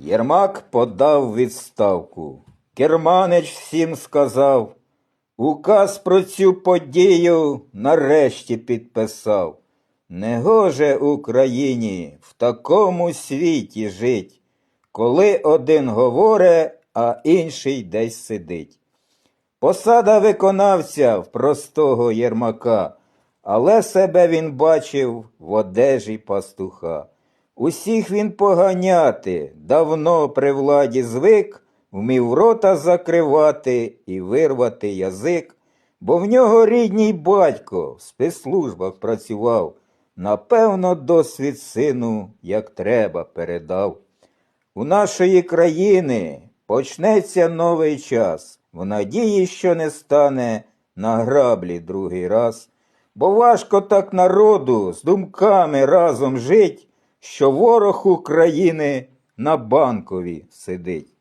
Єрмак подав відставку. Керманич всім сказав. Указ про цю подію нарешті підписав. Негоже Україні в такому світі жить, коли один говоре, а інший десь сидить. Посада виконавця в простого Єрмака, але себе він бачив в одежі пастуха. Усіх він поганяти, давно при владі звик, вмів рота закривати і вирвати язик, бо в нього рідній батько в спецслужбах працював, напевно, досвід сину, як треба, передав. У нашої країни почнеться новий час, в надії, що не стане на граблі другий раз, бо важко так народу з думками разом жить, що ворог України на банкові сидить.